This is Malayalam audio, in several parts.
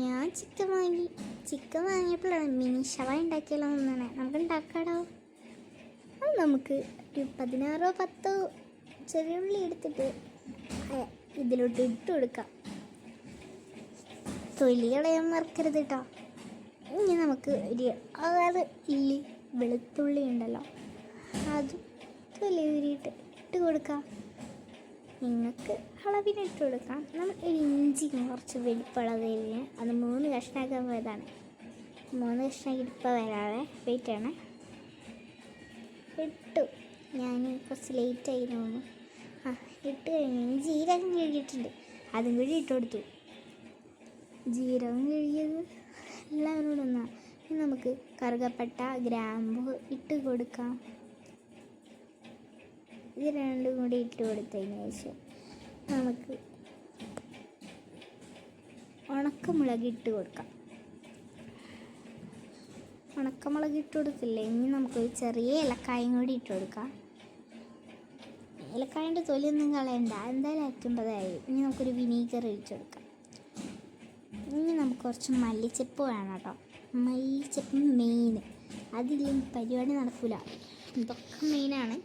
ഞാൻ ചിക്കൻ വാങ്ങി ചിക്കൻ വാങ്ങിയപ്പോഴാണ് മിനി ഷവായ ഉണ്ടാക്കിയാലോ എന്നാണ് നമുക്ക് ഉണ്ടാക്കാടോ? അത് നമുക്ക് ഒരു പതിനാറോ പത്തോ ചെറിയ ഉള്ളി എടുത്തിട്ട് ഇതിലോട്ട് ഇട്ട് കൊടുക്കാം. തൊലി കളയാൻ മറക്കരുത് കേട്ടോ ഇനി നമുക്ക് ഒരു ആറ് ഇല്ലി വെളുത്തുള്ളി ഉണ്ടല്ലോ അതും തൊലി ഊരിയിട്ട് ഇട്ട് കൊടുക്കാം. നിങ്ങൾക്ക് അളവിനിട്ട് കൊടുക്കാം. നമ്മൾ ഒരു ഇഞ്ചി കുറച്ച് വെളുപ്പളവിന് അത് മൂന്ന് കഷ്ണമാക്കാൻ പോയതാണ്. മൂന്ന് കഷ്ണം ഇപ്പം വരാതെ വെയിറ്റ് ആണ് ഇട്ടു. ഞാൻ കുറച്ച് ലേറ്റായി തോന്നുന്നു. ആ ഇട്ട് കഴിഞ്ഞു ജീരകം കഴുകിയിട്ടുണ്ട്. അതും കൂടി ഇട്ട് കൊടുത്തു. ജീരകം കഴുകിയത് എല്ലാവരോടൊന്നാണ് നമുക്ക് കറുകപ്പട്ട ഗ്രാമ്പു ഇട്ട് കൊടുക്കാം. ഇത് രണ്ടും കൂടി ഇട്ട് കൊടുത്തതിന് ശേഷം നമുക്ക് ഉണക്കമുളക് ഇട്ട് കൊടുക്കാം. ഉണക്കമുളക് ഇട്ട് കൊടുത്തില്ലേ? ഇനി നമുക്കൊരു ചെറിയ ഇലക്കായും കൂടി ഇട്ട് കൊടുക്കാം. ഇലക്കായന്റെ തൊലിയൊന്നും കളയണ്ട. എന്തായാലും അയക്കുമ്പോഴായി ഇനി നമുക്കൊരു വിനീഗർ ഒഴിച്ച് കൊടുക്കാം. ഇനി നമുക്ക് കുറച്ച് മല്ലിച്ചപ്പ് വേണം കേട്ടോ. മല്ലിച്ചപ്പ് മെയിൻ. അതില്ലെങ്കിൽ പരിപാടി നടക്കില്ല ഇതൊക്കെ മെയിനാണ്.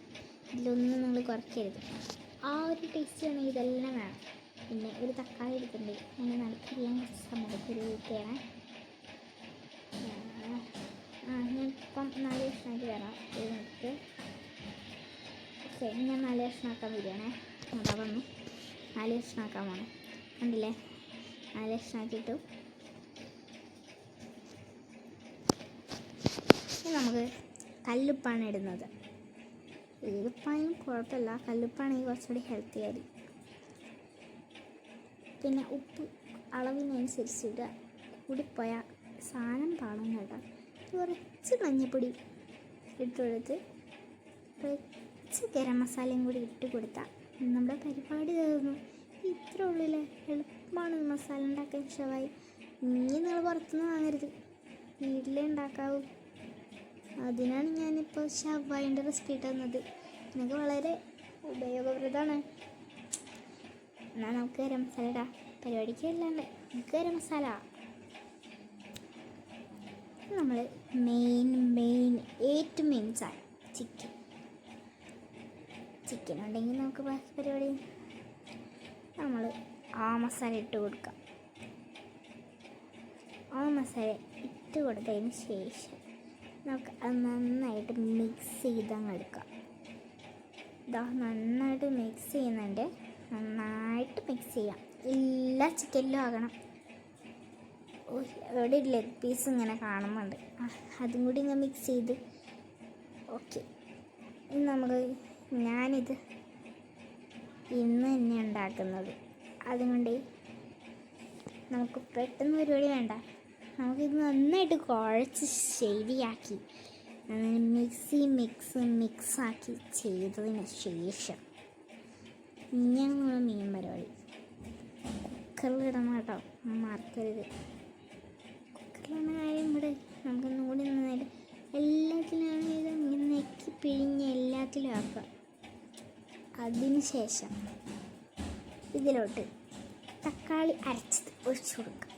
ഇതിലൊന്നും നിങ്ങൾ കുറയ്ക്കരുത്. ആ ഒരു ടേസ്റ്റ് വേണമെങ്കിൽ ഇതെല്ലാം വേണം. പിന്നെ ഒരു തക്കാളി എടുത്തിട്ടുണ്ട്. അങ്ങനെ നടക്കില്ല ഒരു വീട്ടിയാണ് ആ ഞാൻ ഇപ്പം നാല് കഷ്ണമായിട്ട് വരാം മിനിറ്റ് ഓക്കെ ഞാൻ നാല് ലക്ഷണമാക്കാൻ വരികയാണേ അതാ വന്നു. നാല് ലക്ഷണമാക്കാൻ പോണേ. കണ്ടില്ലേ? നാല് കഷ്ണമാക്കിയിട്ടു ഇനി നമുക്ക് കല്ലുപ്പാണ് ഇടുന്നത്. ഏതുപ്പായും കുഴപ്പമില്ല. കല്ലുപ്പാണെങ്കിൽ കുറച്ചുകൂടി ഹെൽത്തി ആയി പിന്നെ ഉപ്പ് അളവിനനുസരിച്ചിട്ട് കൂടിപ്പോയ സാധനം പാടും കേട്ടോ. കുറച്ച് മഞ്ഞപ്പൊടി ഇട്ട് കൊടുത്ത് കുറച്ച് ഗരം മസാലയും കൂടി ഇട്ട് കൊടുത്താൽ നമ്മുടെ പരിപാടി തീർന്നു. ഇത്ര ഉള്ളിലെ എളുപ്പമാണ് മസാല ഉണ്ടാക്കാൻ. ഷവായി ഇനി നിങ്ങൾ പുറത്തുനിന്ന് വാങ്ങരുത്. വീട്ടിലേ ഉണ്ടാക്കാവൂ. അതിനാണ് ഞാനിപ്പോൾ ഷവായിന്റെ റെസിപ്പി തന്നത്. എനിക്ക് വളരെ ഉപയോഗപ്രദമാണ്. എന്നാൽ നമുക്ക് ഗരം മസാല ഇടാം. പരിപാടിക്ക് അല്ലാണ്ട് ഗരം മസാല നമ്മൾ മെയിൻ മെയിൻ ഏറ്റവും മെയിൻ സാധനം ചിക്കൻ ചിക്കൻ ഉണ്ടെങ്കിൽ നമുക്ക് ബാക്കി പരിപാടി നമ്മൾ ആ മസാല ഇട്ട് കൊടുക്കാം. ആ മസാല ഇട്ട് കൊടുത്തതിന് ശേഷം നമുക്ക് അത് നന്നായിട്ട് മിക്സ് ചെയ്തങ്ങ് എടുക്കാം. ഇതാ നന്നായിട്ട് മിക്സ് ചെയ്യുന്നുണ്ട്. നന്നായിട്ട് മിക്സ് ചെയ്യാം. എല്ലാ ചിക്കനിലും ആകണം. ഇവിടെ ഒരു ലെഗ് പീസ് ഇങ്ങനെ കാണുന്നുണ്ട്. അതും കൂടി ഇങ്ങനെ മിക്സ് ചെയ്ത്. ഓക്കെ ഇനി നമുക്ക് ഞാനിത് ഇന്ന് തന്നെ ഉണ്ടാക്കുന്നത്. അതുകൊണ്ട് നമുക്ക് പെട്ടെന്ന് പരിപാടി വേണ്ട. നമുക്കിത് നന്നായിട്ട് കുഴച്ച് ശരിയാക്കി. മിക്സി മിക്സ് മിക്സാക്കി ചെയ്തതിന് ശേഷം ഞങ്ങൾ മീൻ പരിപാടി. കുക്കറിലിടണം കേട്ടോ. മറക്കരുത്. കുക്കറിലാണ് കാര്യം ഇവിടെ നമുക്ക് നൂടി നന്നായിട്ട് എല്ലാത്തിലാണ് ഇത് നെക്കി പിഴിഞ്ഞ് എല്ലാത്തിലും ആക്കുക അതിന് ശേഷം ഇതിലോട്ട് തക്കാളി അരച്ചത് ഒഴിച്ചു കൊടുക്കുക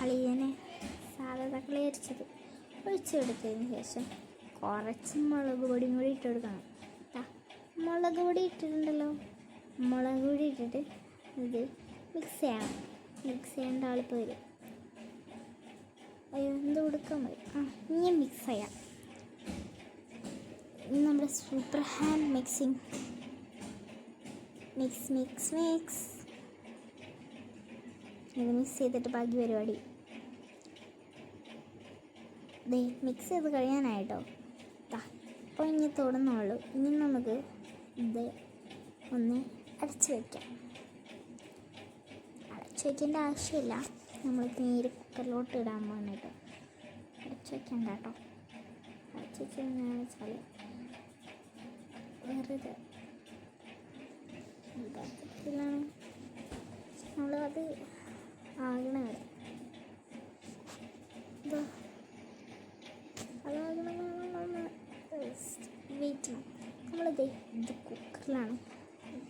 തക്കാളി ഇങ്ങനെ സാധാ തക്കാളി അരച്ചത് ഒഴിച്ചു കൊടുത്തതിന് ശേഷം കുറച്ച് മുളക് പൊടിയും കൂടി ഇട്ട് കൊടുക്കണം. മുളക് പൊടി ഇട്ടിട്ടുണ്ടല്ലോ. മുളക് പൊടി ഇട്ടിട്ട് ഇത് മിക്സ് ചെയ്യണം. മിക്സ് ചെയ്യേണ്ട ആളിപ്പോൾ വരും. അയ്യോ എന്ത് കൊടുക്കാൻ മതി ആ ഇനി മിക്സ് ചെയ്യാം. നമ്മുടെ super hand mixing mix mix mix ഇത് മിക്സ് ചെയ്തിട്ട് ബാക്കി പരിപാടി. ദേ മിക്സ് ചെയ്ത് കഴിയാനായിട്ടോ? അപ്പോൾ ഇനി തൊടുന്നുള്ളൂ. ഇനി നമുക്ക് ഇത് ഒന്ന് അടച്ച് വയ്ക്കാം അടച്ച് വയ്ക്കേണ്ട ആവശ്യമില്ല. നമ്മൾ നേര് കുക്കറിലോട്ട് ഇടാൻ കേട്ടോ. അടച്ച് വയ്ക്കണ്ട കേട്ടോ. അടച്ച് വെച്ചാൽ വെച്ചാൽ വെറുതെ. യഥാർത്ഥത്തിലാണ് നമ്മളത് ആകണ വെയിറ്റ് ചെയ്യണം. നമ്മളിത് ഇത് കുക്കറിലാണ്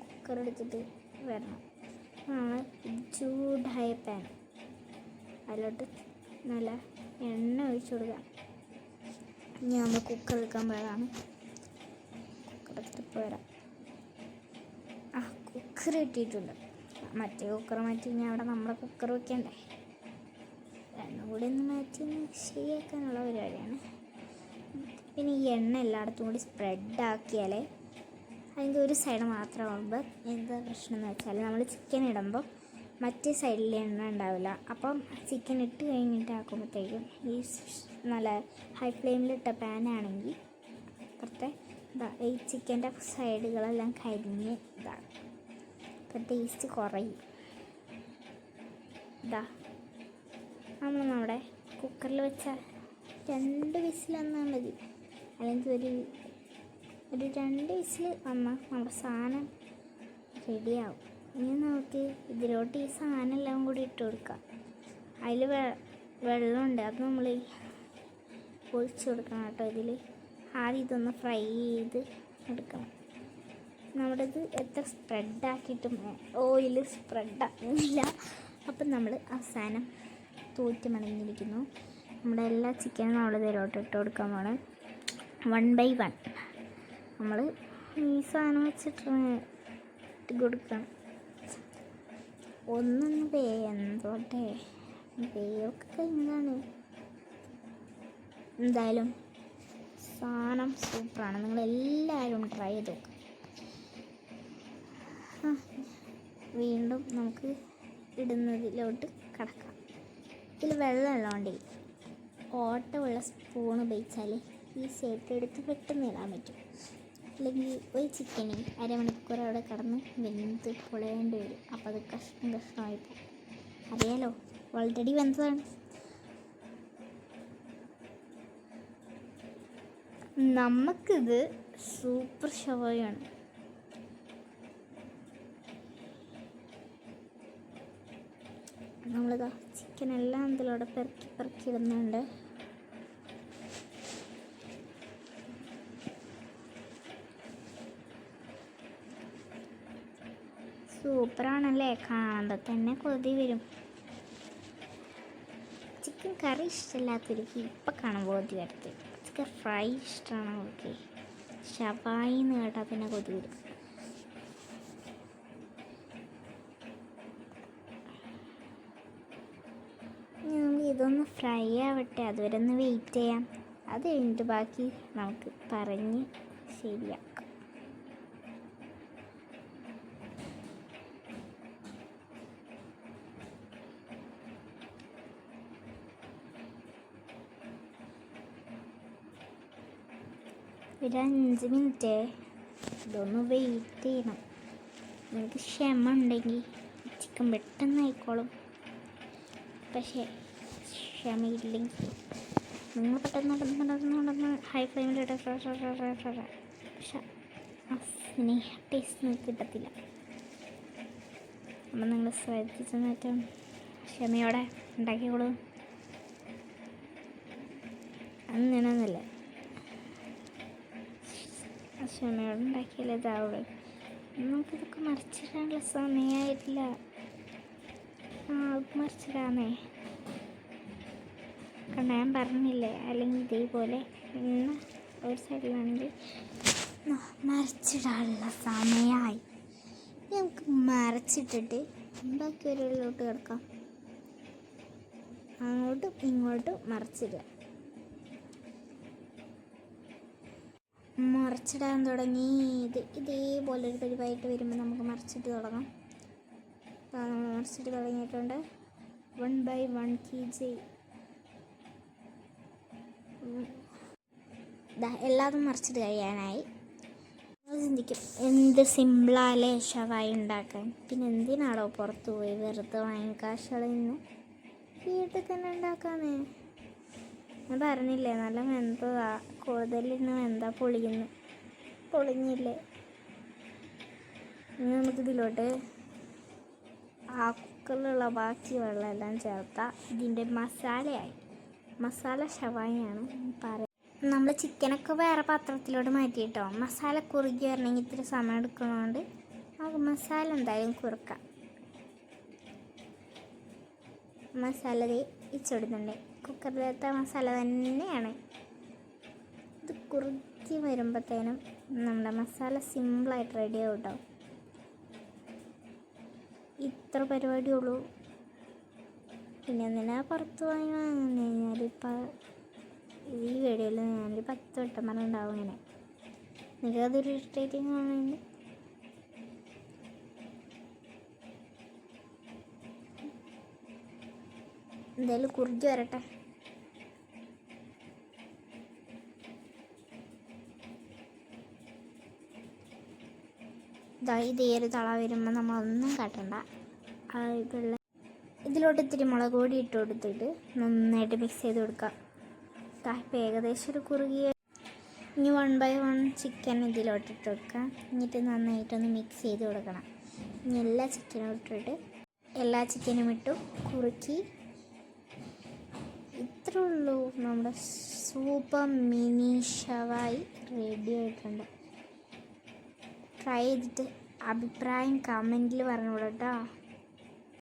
കുക്കർ എടുത്തിട്ട് വരണം. ആണ് ചൂടായ പാൻ അതിലോട്ട് നല്ല എണ്ണ ഒഴിച്ചു കൊടുക്കാം ഇനി നമ്മൾ കുക്കർ എടുക്കാൻ പോയതാണ്. കുക്കർ എടുത്തിട്ട് പോരാ. ആ കുക്കർ ഇട്ടിട്ടുണ്ട് മറ്റേ കുക്കർ മാറ്റി ഇനി അവിടെ നമ്മുടെ കുക്കർ വെക്കണ്ടേ? രണ്ടും കൂടി ഒന്ന് മാറ്റി ശരിയാക്കാനുള്ള പരിപാടിയാണ്. പിന്നെ ഈ എണ്ണ എല്ലായിടത്തും കൂടി സ്പ്രെഡ് ആക്കിയാലേ അതിന്റെ ഒരു സൈഡ് മാത്രമാകുമ്പോൾ എന്താ പ്രശ്നം എന്ന് വെച്ചാൽ നമ്മൾ ചിക്കൻ ഇടുമ്പോൾ മറ്റേ സൈഡിൽ എണ്ണ ഉണ്ടാവില്ല. അപ്പം ചിക്കൻ ഇട്ട് കഴിഞ്ഞിട്ട് ആക്കുമ്പോഴത്തേക്കും ഈ നല്ല ഹൈ ഫ്ലെയിമിലിട്ട പാനാണെങ്കിൽ അപ്പുറത്തെ ഈ ചിക്കന്റെ സൈഡുകളെല്ലാം കരിഞ്ഞ് ഇതാകും അപ്പം ടേസ്റ്റ് കുറയും. ഇതാ നമ്മൾ നമ്മുടെ കുക്കറിൽ വെച്ച രണ്ട് വിസിൽ വന്നാൽ മതി അല്ലെങ്കിൽ ഒരു ഒരു രണ്ട് വിസിൽ വന്നാൽ നമ്മുടെ സാധനം റെഡിയാവും ഇനി നമുക്ക് ഇതിലോട്ട് ഈ സാധനം എല്ലാം കൂടി ഇട്ട് കൊടുക്കാം. അതിൽ വെ വെള്ളമുണ്ട്. അത് നമ്മൾ ഒഴിച്ചു കൊടുക്കണം കേട്ടോ ഇതിൽ ആദ്യം ഇതൊന്ന് ഫ്രൈ ചെയ്ത് എടുക്കണം. നമ്മുടെ ഇത് എത്ര സ്പ്രെഡാക്കിയിട്ടും ഓയിൽ സ്പ്രെഡാകുന്നില്ല അപ്പം നമ്മൾ അവസാനം തൂറ്റി മണങ്ങിയിരിക്കുന്നു നമ്മുടെ എല്ലാ ചിക്കനും നമ്മൾ ഇതിലോട്ട് ഇട്ട് കൊടുക്കാൻ പോണ്. വൺ ബൈ വൺ നമ്മൾ ഈ സാധനം വെച്ചിട്ട് ഇട്ട് കൊടുക്കണം. ഒന്നൊന്ന് വേന്തോട്ടെ വേയൊക്കെ കഴിഞ്ഞതാണ്. എന്തായാലും സാധനം സൂപ്പറാണ് നിങ്ങളെല്ലാവരും ട്രൈ ചെയ്ത് നോക്കുക ആ, വീണ്ടും നമുക്ക് ഇടുന്നതിലോട്ട് കടക്കാം. ഇതിൽ വെള്ളം ഉള്ളതുകൊണ്ടേ ഓട്ടമുള്ള സ്പൂൺ ഉപയോഗിച്ചാൽ ഈ എടുത്ത് പെട്ടെന്ന് ഇടാൻ പറ്റും. അല്ലെങ്കിൽ ഒരു ചിക്കന് അരമണിക്കൂർ അവിടെ കിടന്ന് വെന്ത് പൊളയേണ്ടി വരും. അപ്പോൾ അത് കഷ്ണം കഷ്ണമായി പോകും. അറിയാലോ ഓൾറെഡി വെന്തതാണ്. നമുക്കിത് സൂപ്പർ ഷവയാണ് നമ്മളിതാ ചിക്കൻ എല്ലാം ഇതിലൂടെ പെറുക്കി പെറുക്കി ഇടുന്നുണ്ട്. സൂപ്പറാണല്ലേ? കാണുമ്പോൾ തന്നെ കൊതി വരും. ചിക്കൻ കറി ഇഷ്ടമില്ലാത്തവർക്ക് ഇപ്പം കാണുമ്പോൾ കൊതി വരത്തില്ല ചിക്കൻ ഫ്രൈ ഇഷ്ടമാണ് ഓക്കെ ഷവായി എന്ന് കേട്ടാൽ പിന്നെ കൊതി വരും ഇനി നമുക്ക് ഇതൊന്ന് ഫ്രൈ ആവട്ടെ അതുവരെ ഒന്ന് വെയിറ്റ് ചെയ്യാം. അത് കഴിഞ്ഞിട്ട് ബാക്കി നമുക്ക് പറഞ്ഞ് ശരിയാക്കാം. ഒരു അഞ്ച് മിനിറ്റ് ഇതൊന്ന് വെയിറ്റ് ചെയ്യണം. നിങ്ങൾക്ക് ക്ഷമ ഉണ്ടെങ്കിൽ ചിക്കൻ പെട്ടെന്ന് ആയിക്കോളും പക്ഷേ ക്ഷമയില്ലെങ്കിൽ നിങ്ങൾ പെട്ടെന്ന് നടന്ന് നടന്ന് നടന്ന് ഹൈ ഫ്ലെയിമിലിട്ട് സ്നേഹ ടേസ്റ്റ് നിങ്ങൾക്ക് കിട്ടത്തില്ല. അപ്പം നിങ്ങൾ ശ്രദ്ധിച്ച് എന്നിട്ട് ക്ഷമയോടെ ഉണ്ടാക്കിക്കോളൂ. അങ്ങനെയൊന്നുമില്ല. ക്ഷമയോടെ ഉണ്ടാക്കിയാലേ ഇതാവുള്ളൂ. നമുക്കിതൊക്കെ മറിച്ചിടാനുള്ള സമയമായിട്ടില്ല ആ അത് മറിച്ചിടാന്നേ ഞാൻ പറഞ്ഞില്ലേ? അല്ലെങ്കിൽ ഇതേപോലെ ഇന്ന് ഒരു സൈഡിലാണെങ്കിൽ മറിച്ചിടാനുള്ള സമയമായി നമുക്ക് മറച്ചിട്ടിട്ട് ബാക്കി ഉള്ളിലോട്ട് കിടക്കാം. അങ്ങോട്ടും ഇങ്ങോട്ടും മറിച്ചിടുക. മറിച്ചിടാൻ തുടങ്ങി. ഇത് ഇതേപോലെ ഒരു പരിപാടിയിട്ട് വരുമ്പോൾ നമുക്ക് മറിച്ചിട്ട് തുടങ്ങാം. അപ്പോൾ നമ്മൾ മറിച്ചിട്ട് തുടങ്ങിയിട്ടുണ്ട്. One by one K G എല്ലാതും മറിച്ചിട്ട് കഴിയാനായി. ചിന്തിക്കും എന്ത് സിമ്പിളാലേ ഷവായി ഉണ്ടാക്കാൻ. പിന്നെ എന്തിനാണോ പുറത്ത് പോയി വെറുതെ വാങ്ങിക്കാശളന്ന് വീട്ടിൽ തന്നെ ഉണ്ടാക്കാന്നേ. ഞാൻ പറഞ്ഞില്ലേ നല്ല വെന്തതാ. കൂടുതലിന്ന് എന്താ പൊളിയുന്നു. പൊളിഞ്ഞില്ലേ? ഇനി നമുക്കിതിലോട്ട് ആ കുക്കറിലുള്ള ബാക്കി വെള്ളമെല്ലാം ചേർത്താൽ ഇതിന്റെ മസാലയായി. മസാല ഷവായിയാണ് പറയുന്നത്. നമ്മൾ ചിക്കനൊക്കെ വേറെ പാത്രത്തിലോട്ട് മാറ്റിയിട്ടോ. മസാല കുറുകി വരണമെങ്കിൽ ഇത്തിരി സമയം എടുക്കുന്നതുകൊണ്ട് നമുക്ക് മസാല എന്തായാലും കുറുക്കാം. മസാല ഇച്ചെടുത്തുണ്ട് കുക്കറിലത്തെ മസാല തന്നെയാണ്. ഇത് കുറുക്കി വരുമ്പോഴത്തേനും നമ്മുടെ മസാല സിമ്പിളായിട്ട് റെഡി ആവും കേട്ടോ. ഇത്ര പരിപാടിയുള്ളൂ പിന്നെ ഒന്നിനെ പുറത്ത് പോയി വാങ്ങുന്നത് ഞാനിപ്പോൾ ഈ വീഡിയോയിൽ ഞാനൊരു പത്ത് വട്ടം പറഞ്ഞിട്ടുണ്ടാവും ഇങ്ങനെ. നിങ്ങൾക്ക് അതൊരു ഇറിറ്റേറ്റിംഗ് ആണെങ്കിൽ എന്തായാലും കുറിച്ച് വരട്ടെ. ഇതായി ഇതേ ഒരു തള വരുമ്പോൾ നമ്മളൊന്നും കാട്ടണ്ട. ആ ഇതിലോട്ട് ഇത്തിരി മുളക് പൊടി ഇട്ട് കൊടുത്തിട്ട് നന്നായിട്ട് മിക്സ് ചെയ്ത് കൊടുക്കാം. ഇപ്പം ഏകദേശം ഒരു കുറുകിയ ഇനി വൺ ബൈ വൺ ചിക്കൻ ഇതിലോട്ട് ഇട്ട് കൊടുക്കാം. എന്നിട്ട് നന്നായിട്ടൊന്ന് മിക്സ് ചെയ്ത് കൊടുക്കണം. ഇനി എല്ലാ ചിക്കനും ഇട്ടിട്ട് എല്ലാ ചിക്കനും ഇട്ടു കുറുക്കി. ഇത്രേ ഉള്ളൂ. നമ്മുടെ സൂപ്പർ മിനി ഷവായി റെഡി ആയിട്ടുണ്ട്. ട്രൈ ചെയ്തിട്ട് അഭിപ്രായം കമന്റിൽ പറഞ്ഞു കേട്ടോ